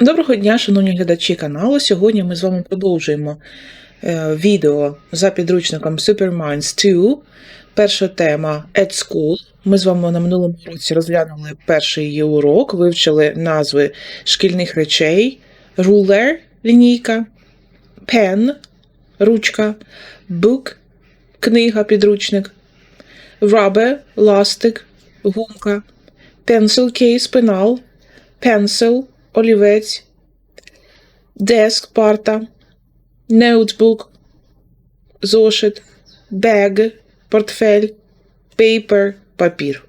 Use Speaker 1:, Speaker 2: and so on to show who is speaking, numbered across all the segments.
Speaker 1: Доброго дня, шановні глядачі каналу. Сьогодні ми з вами продовжуємо е, відео за підручником Superminds 2. Перша тема At School. Ми з вами на минулому році розглянули перший її урок, вивчили назви шкільних речей: ruler – лінійка, pen – ручка, book – книга, підручник, rubber – ластик, гумка, pencil case – пенал, pencil – олівець, desk – парта, ноутбук, зошит, bag – портфель, paper – папір.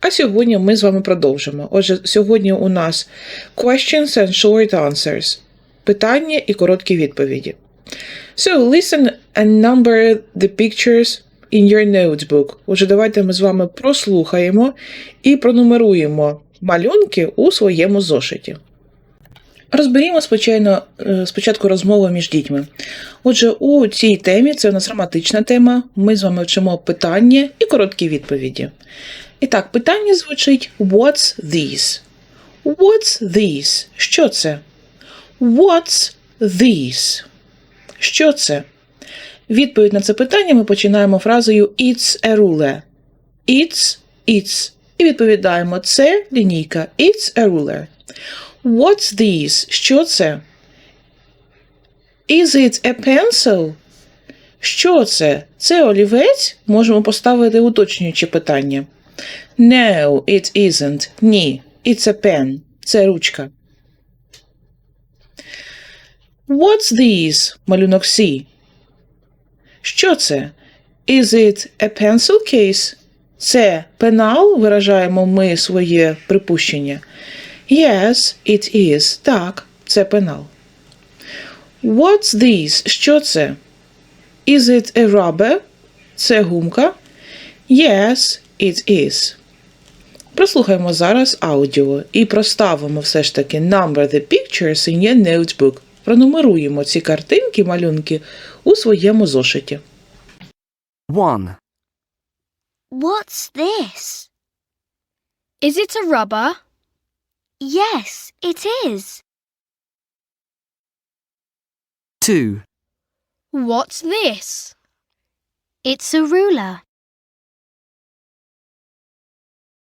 Speaker 1: А сьогодні ми з вами продовжимо. Отже, сьогодні у нас questions and short answers. Питання і короткі відповіді. So, listen and number the pictures in your notebook. Отже, давайте ми з вами прослухаємо і пронумеруємо малюнки у своєму зошиті. Розберімо спочатку, спочатку розмову між дітьми. Отже, у цій темі це у нас граматична тема. Ми з вами вчимо питання і короткі відповіді. І так, питання звучить What's this? What's this? Що це? What's this? Що це? Відповідь на це питання ми починаємо фразою It's a ruler. It's, it's. І відповідаємо це лінійка. It's a ruler. What's this? Що це? Is it a pencil? Що це? Це олівець? Можемо поставити уточнюючі питання. No, it isn't. Ні. It's a pen. Це ручка. What's this? Малюнок Сі. Що це? Is it a pencil case? Це пенал, виражаємо ми своє припущення. Yes, it is. Так, це пенал. What's this? Що це? Is it a rubber? Це гумка. Yes, it is. Прослухаємо зараз аудіо і проставимо все ж таки number the pictures in your notebook. Пронумеруємо ці картинки, малюнки у своєму зошиті.
Speaker 2: 1,
Speaker 3: What's this?
Speaker 4: Is it a rubber?
Speaker 3: Yes, it is.
Speaker 2: 2,
Speaker 4: What's this?
Speaker 3: It's a ruler.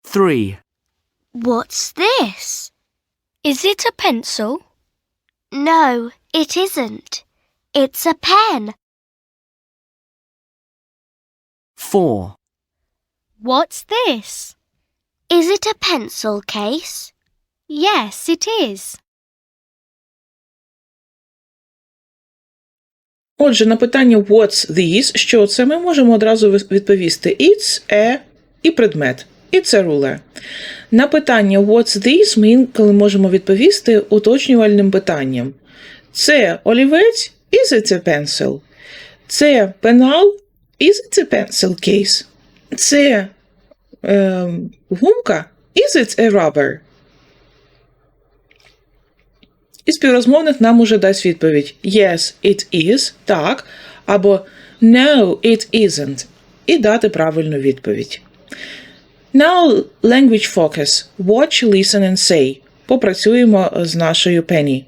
Speaker 2: 3,
Speaker 3: What's this?
Speaker 4: Is it a pencil?
Speaker 3: No, it isn't. It's a pen.
Speaker 2: 4,
Speaker 4: What's this?
Speaker 3: Is it a pencil case?
Speaker 4: Yes, it is.
Speaker 1: Отже, на питання What's this? Що це? Ми можемо одразу відповісти It's a і предмет. It's a ruler. На питання What's this? ми інколи можемо відповісти уточнювальним питанням. Це олівець? Is it a pencil? Це пенал? Is it a pencil case? Це ем, гумка? Is it a rubber? І співрозмовник нам уже дасть відповідь Yes, it is, так, або No, it isn't. І дати правильну відповідь. Now language focus. Watch, listen and say. Попрацюємо з нашою Пенні.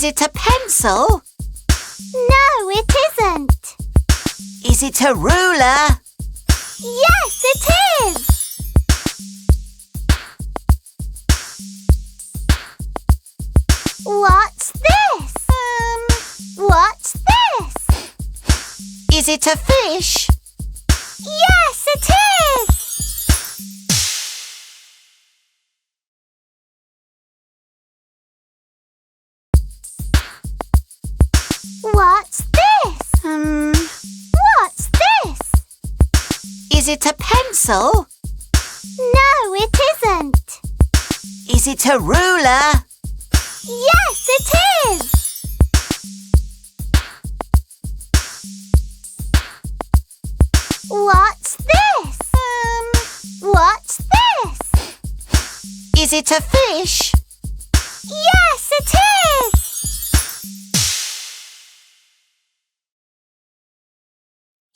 Speaker 5: Is it a pencil?
Speaker 3: No, it isn't.
Speaker 5: Is it a ruler?
Speaker 3: Yes, it is. What's this? Um, what's this?
Speaker 5: Is it a fish?
Speaker 3: Yes, it is.
Speaker 5: it a pencil?
Speaker 3: No, it isn't.
Speaker 5: Is it a ruler?
Speaker 3: Yes, it is. What's this? Um, what's this?
Speaker 5: Is it a fish?
Speaker 3: Yes, it
Speaker 1: is!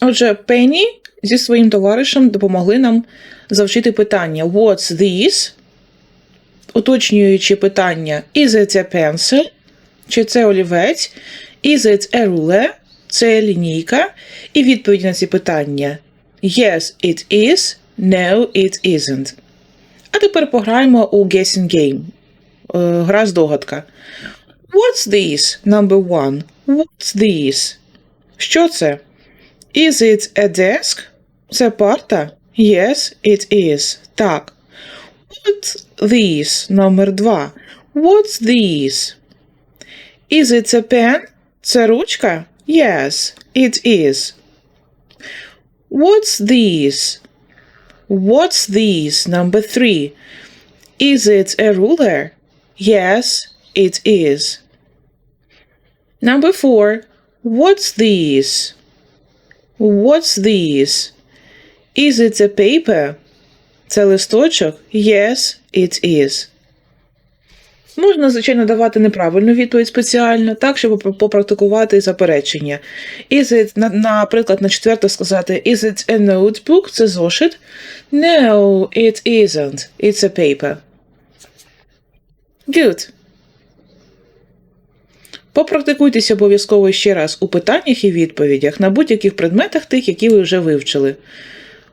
Speaker 1: Oh, Пенні зі своїм товаришем допомогли нам завчити питання What's this? Уточнюючи питання Is it a pencil? Чи це олівець? Is it a ruler? Це лінійка. І відповіді на ці питання Yes, it is. No, it isn't. А тепер пограємо у Guessing Game. Е, Гра здогадка. What's this? Number one. What's this? Що це? Is it a desk? Це парта? Yes, it is. Так. What's this? Номер два. What's this? Is it a pen? Це ручка? Yes, it is. What's this? What's this? Number three. Is it a ruler? Yes, it is. Number four. What's this? What's this? Is it a paper? Це листочок? Yes, it is. Можна, звичайно, давати неправильну відповідь спеціально, так, щоб попрактикувати заперечення. Is it, наприклад, на четверте сказати Is it a notebook? Це зошит. No, it isn't. It's a paper. Good. Попрактикуйтеся обов'язково ще раз у питаннях і відповідях на будь-яких предметах тих, які ви вже вивчили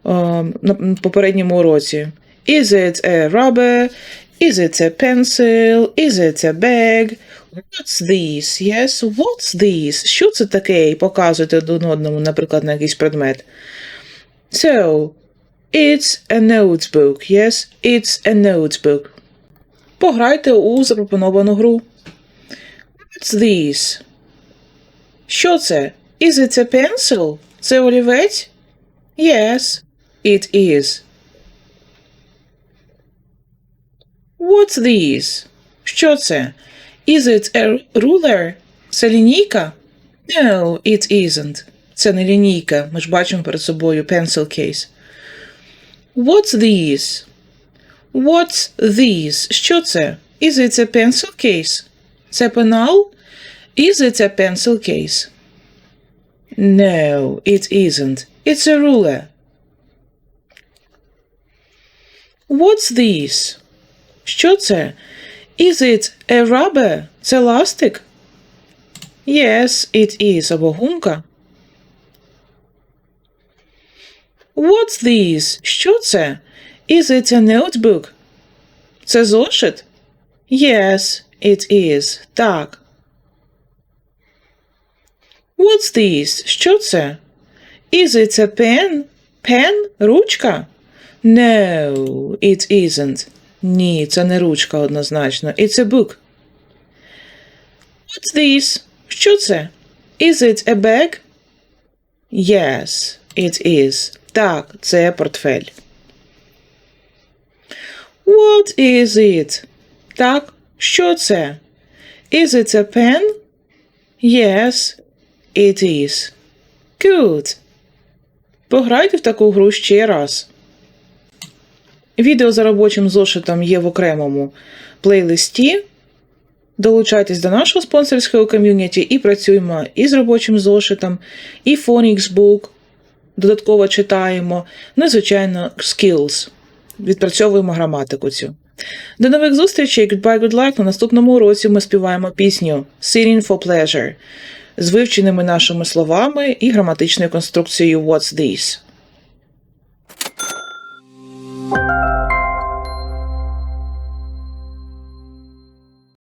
Speaker 1: на попередньому уроці. Is it a rubber? Is it a pencil? Is it a bag? What's this? Yes, what's this? Що це таке? І показуйте один одному, наприклад, на якийсь предмет. So, it's a notebook. Yes, it's a notebook. Пограйте у запропоновану гру. What's this? Що це? Is it a pencil? Це олівець? Yes, it is. What's this? Що це? Is it a ruler? Це лінійка? No, it isn't. Це не лінійка. Ми ж бачимо перед собою pencil case. What's this? What's this? Що це? Is it a pencil case? Це пенал? Is it a pencil case? No, it isn't. It's a ruler. What's this? Що це? Is it a rubber? Це ластик? Yes, it is. Або гумка. What's this? Що це? Is it a notebook? Це зошит? Yes, it is. Так. What's this? Що це? Is it a pen? Pen? Ручка? No, it isn't. Ні, це не ручка однозначно. It's a book. What's this? Що це? Is it a bag? Yes, it is. Так, це портфель. What is it? Так, що це? Is it a pen? Yes, it is. Good. Пограйте в таку гру ще раз. Відео за робочим зошитом є в окремому плейлисті. Долучайтесь до нашого спонсорського ком'юніті і працюємо і з робочим зошитом, і Phonics. Додатково читаємо. Ну звичайно, skills. Відпрацьовуємо граматику цю. До нових зустрічей. Goodbye, good luck. На наступному уроці ми співаємо пісню Singing for Pleasure з вивченими нашими словами і граматичною конструкцією What's This?